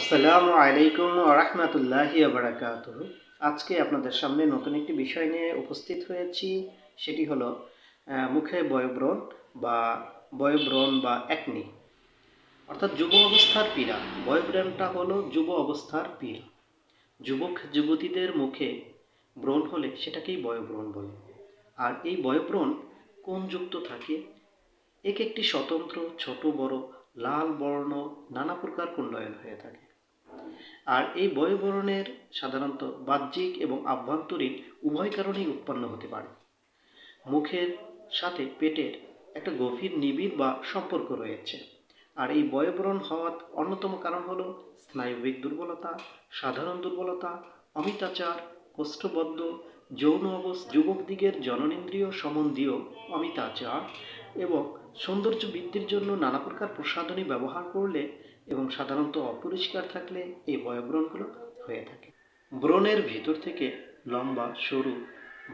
আসসালামু আলাইকুম রহমতুল্লাহি বারাকাত আজকে আপনাদের সামনে নতুন একটি বিষয় নিয়ে উপস্থিত হয়েছি। সেটি হলো মুখে বয়ব্রণ বা বয়ব্রণ বা একনি অর্থাৎ যুব অবস্থার পীড়া। বয়ব্রণটা হলো যুব অবস্থার পীড়া। যুবক যুবতীদের মুখে ব্রণ হলে সেটাকেই বয়ব্রণ বলে। আর এই বয়ব্রণ কোন যুক্ত থাকে? এক একটি স্বতন্ত্র, ছোট, বড়, লাল বর্ণ, নানা প্রকার কুণ্ডয়ন হয়ে থাকে। আর এই বয়বরণের সাধারণত বাহ্যিক এবং আভ্যন্তরীণ উভয় কারণেই উৎপন্ন হতে পারে। মুখের সাথে পেটের একটা গভীর নিবিড় বা সম্পর্ক রয়েছে। আর এই বয়বরণ হওয়ার অন্যতম কারণ হলো স্নায়ুবিক দুর্বলতা, সাধারণ দুর্বলতা, অমিতাচার, কোষ্ঠবদ্ধ, যৌন অবস যুবক দিগের জননেন্দ্রিয় সম্বন্ধীয় অমিতাচার এবং সৌন্দর্য বৃদ্ধির জন্য নানা প্রকার প্রসাধনী ব্যবহার করলে এবং সাধারণত অপরিষ্কার থাকলে এই বয়ব্রণগুলো হয়ে থাকে। ব্রণের ভিতর থেকে লম্বা, সরু,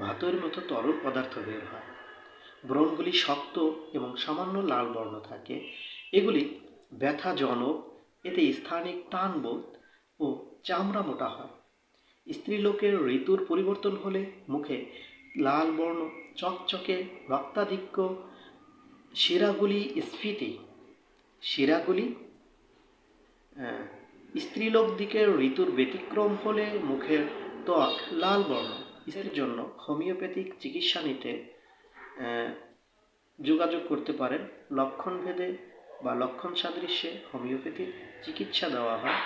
ভাতের মতো তরল পদার্থ বের হয়। ব্রণগুলি শক্ত এবং সামান্য লাল বর্ণ থাকে। এগুলি ব্যথাজনক, এতে স্থানিক টানবোধ ও চামড়া মোটা হয়। স্ত্রীলোকের ঋতুর পরিবর্তন হলে মুখে লাল বর্ণ, চকচকে, রক্তাধিক্য শিরাগুলি স্ফীতি। শিরাগুলি স্ত্রীলোক দিকের ঋতুর ব্যতিক্রম হলে মুখের ত্বক লাল বর্ণ। স্ত্রীর জন্য হোমিওপ্যাথিক চিকিৎসা নিতে যোগাযোগ করতে পারেন। লক্ষণ ভেদে বা লক্ষণ সাদৃশ্যে হোমিওপ্যাথিক চিকিৎসা দেওয়া হয়।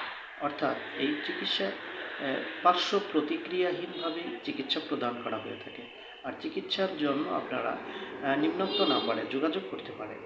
অর্থাৎ এই চিকিৎসা পার্শ্ব প্রতিক্রিয়াহীনভাবে চিকিৎসা প্রদান করা হয়ে থাকে। আর চিকিৎসার জন্য আপনারা নিম্নোক্ত নাম্বারে যোগাযোগ করতে পারেন।